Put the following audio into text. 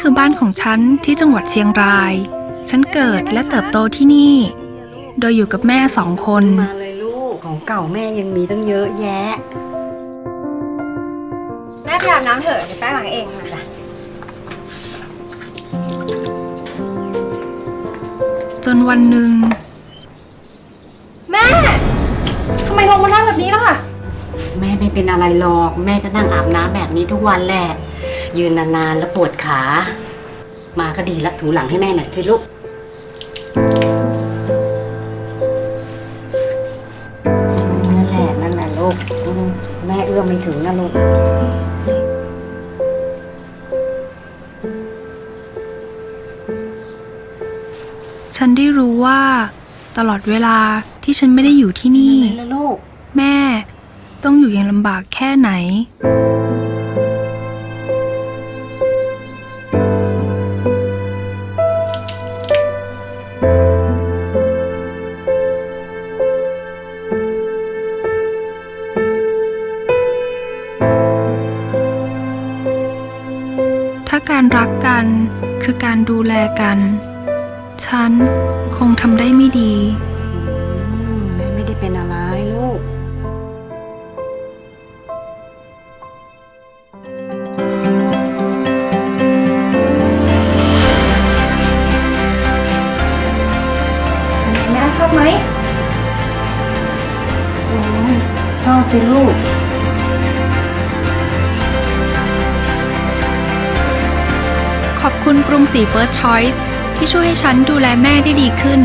คือบ้านของฉันที่จังหวัดเชียงราย ฉันเกิดและเติบโตที่นี่ โดยอยู่กับแม่สองคน มาเลยลูก ของเก่าแม่ยังมีตั้งเยอะแยะ แม่ไปอาบน้ำเถอะเดี๋ยวแป้งล้างเองนะจนวันหนึ่ง แม่ ทำไมลงมานั่งแบบนี้ล่ะ แม่ไม่เป็นอะไรหรอก แม่ก็นั่งอาบน้ำแบบนี้ทุกวันแหละ ยืนนานๆแล้วปวดขา มาก็ดีละถูหลังให้แม่หน่อยสิลูก นั่นแหละ นั่นแหละลูกอืมแม่เอื้อมไม่ถึงนะลูก ฉันได้รู้ว่า ตลอดเวลาที่ฉันไม่ได้อยู่ที่นี่นั่นแหละลูก แม่ ต้องอยู่อย่างลำบากแค่ไหน ถ้าการรักกันคือการดูแลกัน ฉันคงทำได้ไม่ดี อบไหมชอบสิลูก ขอบคุณกรุงศรี First Choice ที่ช่วยให้ฉันดูแลแม่ได้ดีขึ้น